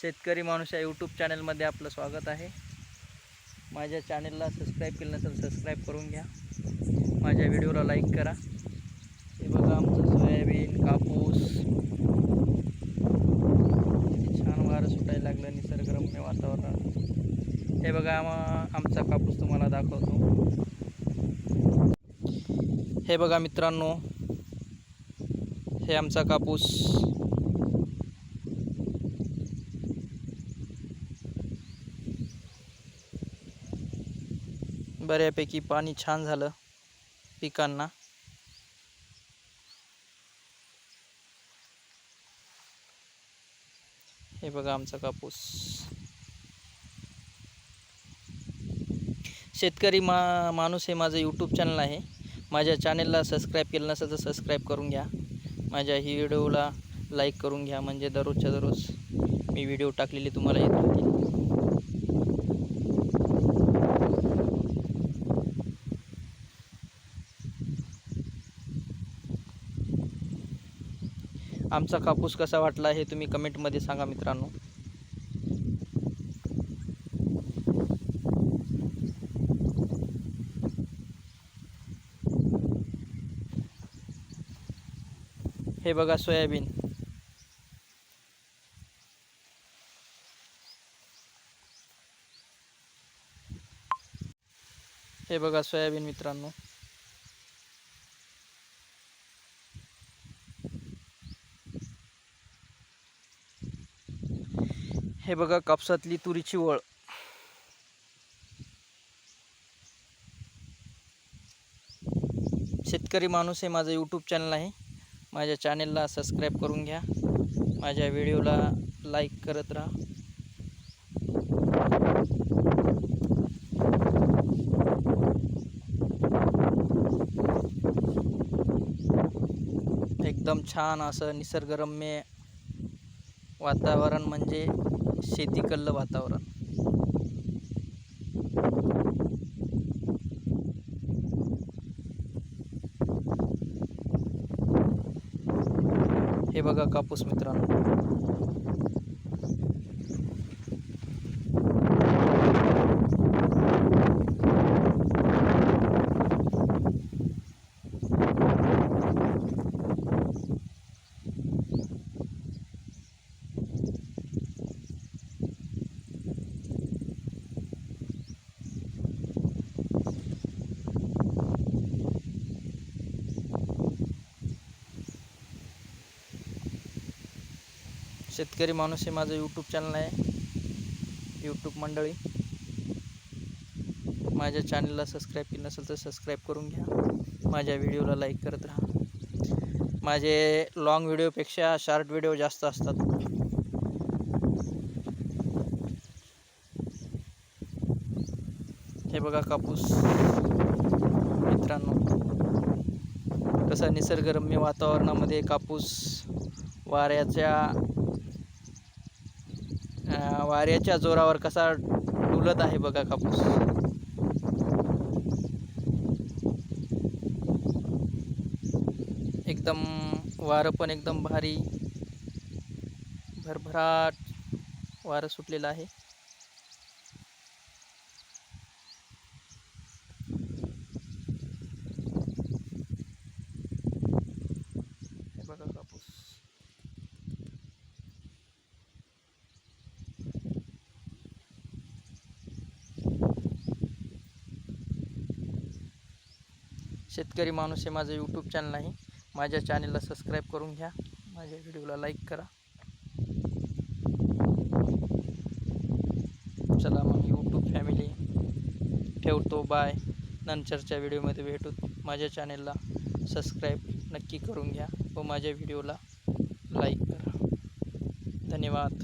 शेतकरी माणूस या यूट्यूब चॅनलमध्ये आपलं स्वागत आहे. माझ्या चॅनलला सबस्क्राईब केलं नसेल सबस्क्राईब करून घ्या. माझ्या व्हिडिओला लाईक करा. हे बघा आमचं सोयाबीन कापूस. छान वारं सुटायला लागलं निसर्गरम्य वातावरण. हे बघा आम आमचा कापूस तुम्हाला दाखवतो. हे बघा मित्रांनो हे आमचा कापूस. बऱ्यापैकी पाणी छान झालं पिकांना. हे बघा आमचा कापूस. शेतकरी मा माणूस हे माझं यूट्यूब चॅनल आहे. माझ्या चॅनलला सबस्क्राईब केलं नसेल तर सबस्क्राईब करून घ्या. माझ्या ही व्हिडिओला लाईक करून घ्या. म्हणजे दररोजच्या दररोज मी व्हिडिओ टाकलेले तुम्हाला येत राहतील. आमचा कापूस कसा वाटला हे तुम्ही कमेंटमध्ये सांगा मित्रांनो. हे बघा सोयाबीन. हे बघा सोयाबीन मित्रांनो. हे बघा कापसातली तुरीची वळ. शेतकरी माणूस हे माझं यूट्यूब चॅनल आहे. माझ्या चॅनलला सबस्क्राईब करून घ्या. माझ्या व्हिडिओला लाईक करत राहा. एकदम छान असं निसर्गरम्य वातावरण म्हणजे शेतीकल्लं वातावरण. हे बघा कापूस मित्रांनो. शेतकरी माणूस हे माझं यूट्यूब चॅनल आहे. यूट्यूब मंडळी. माझ्या चॅनलला सबस्क्राईब केलं नसेल तर सबस्क्राईब करून घ्या. माझ्या व्हिडिओला लाईक करत राहा. माझे लॉंग व्हिडिओपेक्षा शॉर्ट व्हिडिओ जास्त असतात. हे बघा कापूस. मित्रांनो कसा निसर्गरम्य वातावरणामध्ये कापूस वाऱ्याच्या वाऱ्याच्या जोरावर कसा डुलत आहे बघा कापूस. एकदम वारं पण एकदम भारी भरभराट वारं सुटलेलं आहे हे बघा कापूस शेतकरी माणूस हे माझं यूट्यूब चॅनल आहे. माझ्या चॅनलला सबस्क्राईब करून घ्या. माझ्या व्हिडिओला लाईक करा. चला मग यूट्यूब फॅमिली ठेवतो. बाय नंतरच्या व्हिडिओमध्ये भेटू. माझ्या चॅनलला सबस्क्राईब नक्की करून घ्या व माझ्या व्हिडिओला लाईक करा. धन्यवाद.